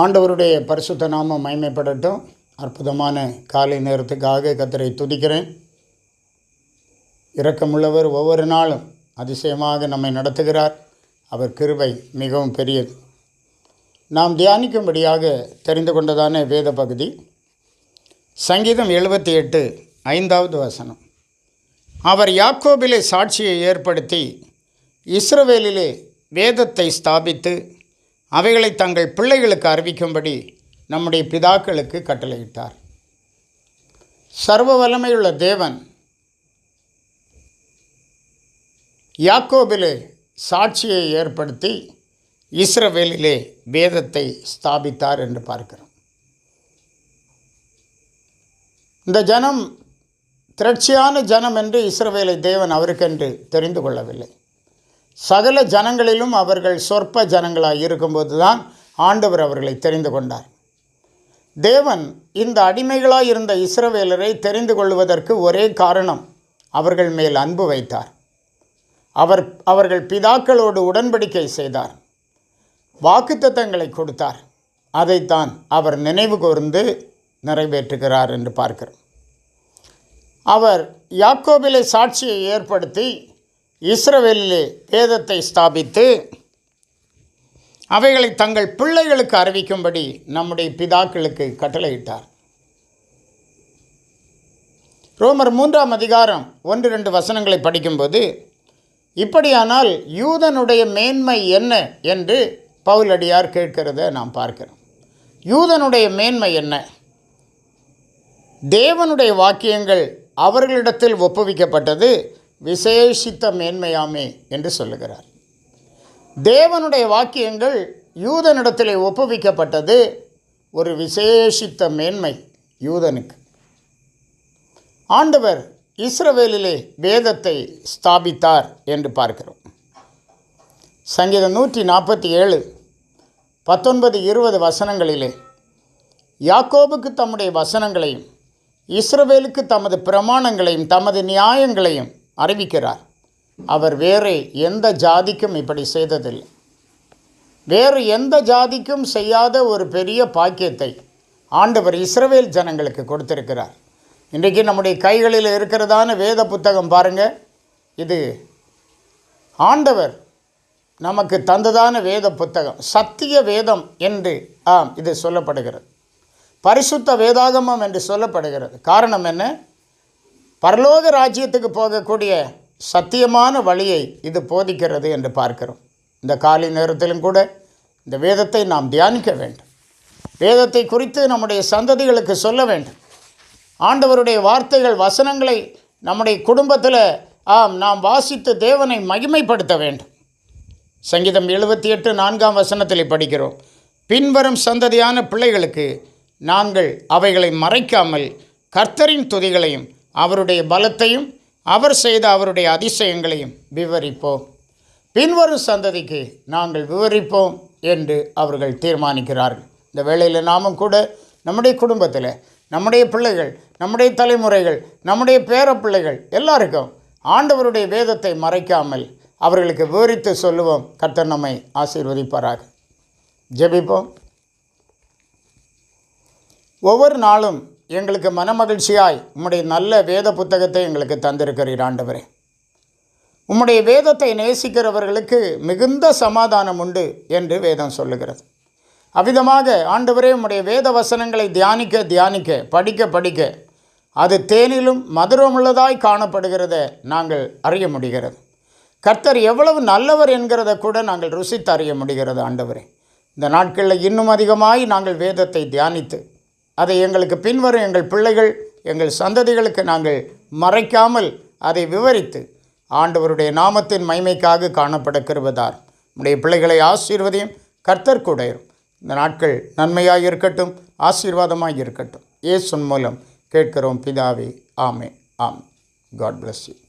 ஆண்டவருடைய பரிசுத்த நாமம் மைமைப்படட்டும் அற்புதமான காலை நேரத்துக்காக கத்தரை துதிக்கிறேன். இரக்கமுள்ளவர் ஒவ்வொரு நாளும் அதிசயமாக நம்மை நடத்துகிறார். அவர் கிருபை மிகவும் பெரியது. நாம் தியானிக்கும்படியாக தெரிந்து கொண்டதான வேத பகுதி சங்கீதம் எழுபத்தி எட்டு ஐந்தாவது வசனம். அவர் யாக்கோபிலே சாட்சியை ஏற்படுத்தி இஸ்ரவேலிலே வேதத்தை ஸ்தாபித்து அவைகளை தங்கள் பிள்ளைகளுக்கு அறிவிக்கும்படி நம்முடைய பிதாக்களுக்கு கட்டளையிட்டார். சர்வ வல்லமையுள்ள தேவன் யாக்கோபிலே சாட்சியை ஏற்படுத்தி இஸ்ரவேலிலே வேதத்தை ஸ்தாபித்தார் என்று பார்க்கிறோம். இந்த ஜனம் திரட்சியான ஜனம் என்று இஸ்ரவேலை தேவன் அவருக்கென்று தெரிந்து கொள்ளவில்லை. சகல ஜனங்களிலும் அவர்கள் சொற்ப ஜனங்களாக இருக்கும்போது தான் ஆண்டவர் அவர்களை தெரிந்து கொண்டார். தேவன் இந்த அடிமைகளாக இருந்த இஸ்ரவேலரை தெரிந்து கொள்வதற்கு ஒரே காரணம் அவர்கள் மேல் அன்பு வைத்தார். அவர் அவர்கள் பிதாக்களோடு உடன்படிக்கை செய்தார். வாக்குத்தத்தங்களை கொடுத்தார். அதைத்தான் அவர் நினைவு கூர்ந்து நிறைவேற்றுகிறார் என்று பார்க்கிறோம். அவர் யாக்கோபிலே சாட்சியை ஏற்படுத்தி இஸ்ரவேலிலே வேதத்தை ஸ்தாபித்து அவைகளை தங்கள் பிள்ளைகளுக்கு அறிவிக்கும்படி நம்முடைய பிதாக்களுக்கு கட்டளையிட்டார். ரோமர் மூன்றாம் அதிகாரம் ஒன்று ரெண்டு வசனங்களை படிக்கும்போது இப்படியானால் யூதனுடைய மேன்மை என்ன என்று பவுலடியார் கேட்கிறத நாம் பார்க்கிறோம். யூதனுடைய மேன்மை என்ன? தேவனுடைய வாக்கியங்கள் அவர்களிடத்தில் ஒப்புவிக்கப்பட்டது விசேஷித்த மேன்மையாமே என்று சொல்லுகிறார். தேவனுடைய வாக்கியங்கள் யூதனிடத்தில் ஒப்புவிக்கப்பட்டது ஒரு விசேஷித்த மேன்மை யூதனுக்கு. ஆண்டவர் இஸ்ரவேலிலே வேதத்தை ஸ்தாபித்தார் என்று பார்க்கிறோம். சங்கீதம் நூற்றி நாற்பத்தி ஏழு பத்தொன்பது இருபது வசனங்களிலே யாக்கோபுக்கு தம்முடைய வசனங்களையும் இஸ்ரவேலுக்கு தமது பிரமாணங்களையும் தமது நியாயங்களையும் அறிவிக்கிறார். அவர் வேறு எந்த ஜாதிக்கும் இப்படி செய்ததில்லை. வேறு எந்த ஜாதிக்கும் செய்யாத ஒரு பெரிய பாக்கியத்தை ஆண்டவர் இஸ்ரவேல் ஜனங்களுக்கு கொடுத்திருக்கிறார். இன்றைக்கு நம்முடைய கைகளில் இருக்கிறதான வேத புத்தகம் பாருங்கள் இது ஆண்டவர் நமக்கு தந்ததான வேத புத்தகம். சத்திய வேதம் என்று ஆம் இது சொல்லப்படுகிறது. பரிசுத்த வேதாகமம் என்று சொல்லப்படுகிறது. காரணம் என்ன? பரலோக ராஜ்யத்துக்கு போகக்கூடிய சத்தியமான வழியை இது போதிக்கிறது என்று பார்க்கிறோம். இந்த காலை நேரத்திலும் கூட இந்த வேதத்தை நாம் தியானிக்க வேண்டும். வேதத்தை குறித்து நம்முடைய சந்ததிகளுக்கு சொல்ல வேண்டும். ஆண்டவருடைய வார்த்தைகள் வசனங்களை நம்முடைய குடும்பத்தில் ஆம் நாம் வாசித்து தேவனை மகிமைப்படுத்த வேண்டும். சங்கீதம் எழுபத்தி எட்டு நான்காம் வசனத்தில் படிக்கிறோம். பின்வரும் சந்ததியான பிள்ளைகளுக்கு நாங்கள் அவைகளை மறைக்காமல் கர்த்தரின் துதிகளையும் அவருடைய பலத்தையும் அவர் செய்த அவருடைய அதிசயங்களையும் விவரிப்போம். பின்வரும் சந்ததிக்கு நாங்கள் விவரிப்போம் என்று அவர்கள் தீர்மானிக்கிறார்கள். இந்த வேளையில் நாமும் கூட நம்முடைய குடும்பத்தில் நம்முடைய பிள்ளைகள் நம்முடைய தலைமுறைகள் நம்முடைய பேர பிள்ளைகள் எல்லாருக்கும் ஆண்டவருடைய வேதத்தை மறைக்காமல் அவர்களுக்கு விவரித்து சொல்லுவோம். கர்த்தர் நம்மை ஆசீர்வதிப்பாராக. ஜெபிப்போம். ஒவ்வொரு நாளும் எங்களுக்கு மனமகிழ்ச்சியாய் உம்முடைய நல்ல வேத புத்தகத்தை எங்களுக்கு தந்திருக்கிறீர் ஆண்டவரே. உம்முடைய வேதத்தை நேசிக்கிறவர்களுக்கு மிகுந்த சமாதானம் உண்டு என்று வேதம் சொல்லுகிறது. அவ்விதமாக ஆண்டவரே உம்முடைய வேத வசனங்களை தியானிக்க தியானிக்க படிக்க படிக்க அது தேனிலும் மதுரமுள்ளதாய் காணப்படுகிறத நாங்கள் அறிய முடிகிறது. கர்த்தர் எவ்வளவு நல்லவர் என்கிறத கூட நாங்கள் ருசித்து அறிய முடிகிறது ஆண்டவரே. இந்த நாட்களில் இன்னும் அதிகமாய் நாங்கள் வேதத்தை தியானித்து அதை எங்களுக்கு பின்வரும் எங்கள் பிள்ளைகள் எங்கள் சந்ததிகளுக்கு நாங்கள் மறைக்காமல் அதை விவரித்து ஆண்டவருடைய நாமத்தின் மைமைக்காக காணப்பட கருவதார். நம்முடைய பிள்ளைகளை ஆசீர்வதியும் கர்த்தர் கூட இந்த நாட்கள் நன்மையாக இருக்கட்டும் ஆசீர்வாதமாக இருக்கட்டும் ஏசுன் மூலம் கேட்கிறோம் பிதாவே ஆமே ஆம் காட் பிளஸ் யூ